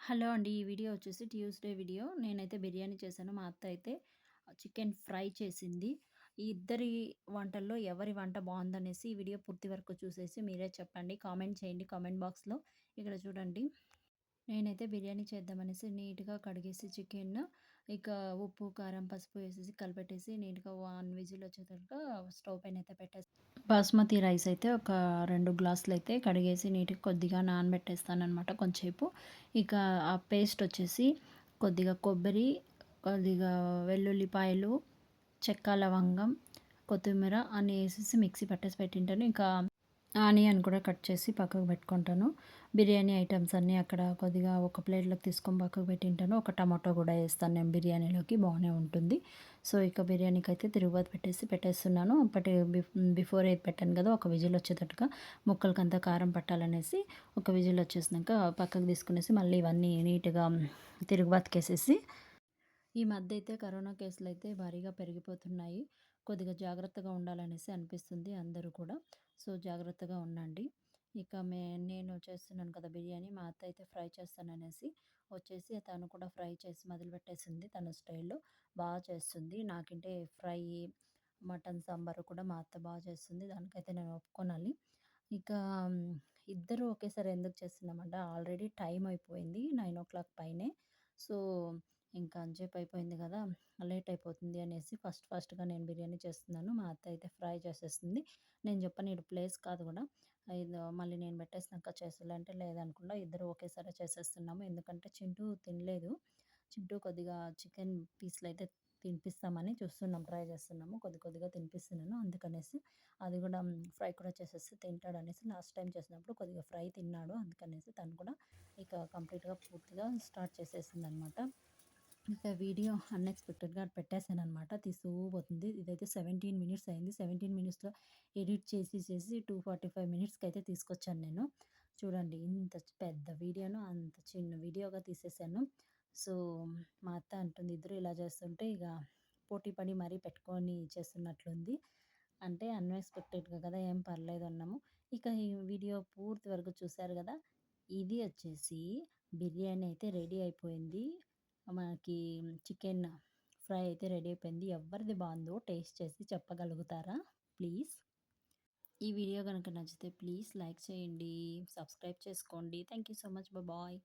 Hello అండి. ఈ video వచ్చేసి ట్యూస్‌డే వీడియో. నేనైతే బిర్యానీ చేశాను. మా అత్త అయితే చికెన్ ఫ్రై చేసింది. ఈ ఇద్దరి వంటల్లో ఎవరి వంట బాగుందనేసి ఈ వీడియో పూర్తి వరకు చూసేసి మీరే చెప్పండి. కామెంట్ చేయండి కామెంట్ బాక్స్‌లో. ఇక్కడ చూడండి. నేనైతే బిర్యానీ చేద్దామనేసి నీట్‌గా కడిగేసి చికెన్ ఇక ఉప్పు, కారం, పసుపు వేసేసి కలిపెట్టేసి నీట్‌గా వన్ విజిల్ వచ్చేటట్టుగా స్టవ్ పైన అయితే పెట్టేసి బాస్మతి రైస్ అయితే ఒక రెండు గ్లాసులు అయితే కడిగేసి నీటికి కొద్దిగా నానబెట్టేస్తాననమాట కొంచెంసేపు ఇక ఆ పేస్ట్ వచ్చేసి కొద్దిగా కొబ్బరి, కొద్దిగా వెల్లుల్లిపాయలు, చెక్క, లవంగం, కొత్తిమీర అని వేసేసి మిక్సీ పట్టేసి పెట్టింటాను. ఇంకా ఆనియన్ కూడా కట్ చేసి పక్కకు పెట్టుకుంటాను. బిర్యానీ ఐటమ్స్ అన్నీ అక్కడ కొద్దిగా ఒక ప్లేట్‌లోకి తీసుకొని పక్కకు పెట్టింటాను. ఒక టమాటో కూడా వేస్తాను నేను బిర్యానీలోకి బాగానే ఉంటుంది. సో, ఇక బిర్యానీకి అయితే తిరుగుబాతు పెట్టేసి పెట్టేస్తున్నాను. అప్పటి బిఫోర్ ఏది పెట్టాను కదా! ఒక విజిల్ వచ్చేటట్టుగా ముక్కలకంతా కారం పట్టాలనేసి ఒక విజిల్ వచ్చేసినాక పక్కకు తీసుకునేసి మళ్ళీ ఇవన్నీ నీట్‌గా తిరుగుబాతుకేసేసి ఈ మధ్య అయితే కరోనా కేసులు అయితే భారీగా పెరిగిపోతున్నాయి. కొద్దిగా జాగ్రత్తగా ఉండాలనేసి అనిపిస్తుంది అందరూ కూడా. సో, జాగ్రత్తగా ఉండండి. ఇక మే నేను చేస్తున్నాను కదా బిర్యానీ. మా అత్త అయితే ఫ్రై చేస్తాననేసి వచ్చేసి తను కూడా ఫ్రై చేసి మొదలుపెట్టేసింది తన స్టైల్‌లో. బాగా చేస్తుంది. నాకంటే ఫ్రై, మటన్ సాంబారు కూడా మా అత్త బాగా చేస్తుంది. దానికైతే నేను ఒప్పుకోనాలి. ఇక ఇద్దరు ఒకేసారి ఎందుకు చేస్తున్నామంటే ఆల్రెడీ టైం అయిపోయింది. 9:00 పైనే. సో, ఇంకా అంతసేపు అయిపోయింది కదా! లేట్ అయిపోతుంది అనేసి ఫస్ట్ ఫస్ట్‌గా నేను బిర్యానీ చేస్తున్నాను. మా అత్త అయితే ఫ్రై చేసేస్తుంది. నేను చెప్పాను ఇటు ప్లేస్ కాదు కూడా. ఇది మళ్ళీ నేను పెట్టేసినాక చేసేలే లేదనుకుండా ఇద్దరు ఒకేసారి చేసేస్తున్నాము. ఎందుకంటే చింటూ తినలేదు. చింటూ కొద్దిగా చికెన్ పీస్‌లయితే తినిపిస్తామని చూస్తున్నాం. ట్రై చేస్తున్నాము. కొద్ది కొద్దిగా తినిపిస్తున్నాను. అందుకనేసి అది కూడా ఫ్రై కూడా చేసేస్తే తింటాడనేసి లాస్ట్ టైం చేసినప్పుడు కొద్దిగా ఫ్రై తిన్నాడు. అందుకనేసి తను కూడా ఇక కంప్లీట్‌గా పూర్తిగా స్టార్ట్ చేసేసింది అనమాట ఇంకా వీడియో అన్‌ఎక్స్‌పెక్టెడ్‌గా పెట్టేసాననమాట. తీస్తూ పోతుంది. ఇదైతే 17 మినిట్స్ అయింది. 17 మినిట్స్‌లో ఎడిట్ చేసి చేసి టూ ఫార్టీ ఫైవ్ మినిట్స్కి అయితే తీసుకొచ్చాను నేను. చూడండి ఇంత పెద్ద వీడియోను అంత చిన్న వీడియోగా తీసేసాను. సో, మా అత్త అంటుంది ఇద్దరు ఇలా చేస్తుంటే ఇక పోటీ పడి మరీ పెట్టుకొని చేస్తున్నట్లుంది. అంటే అన్‌ఎక్స్‌పెక్టెడ్‌గా కదా! ఏం పర్లేదు అన్నాము. ఇక ఈ వీడియో పూర్తి వరకు చూశారు కదా! ఇది వచ్చేసి బిర్యానీ అయితే రెడీ అయిపోయింది. మనకి చికెన్ ఫ్రై అయితే రెడీ అయిపోయింది. ఎవరిది బాగుందో టేస్ట్ చేసి చెప్పగలుగుతారా? ప్లీజ్. ఈ వీడియో కనుక నచ్చితే ప్లీజ్ లైక్ చేయండి. సబ్స్క్రైబ్ చేసుకోండి. Thank you so much. Bye.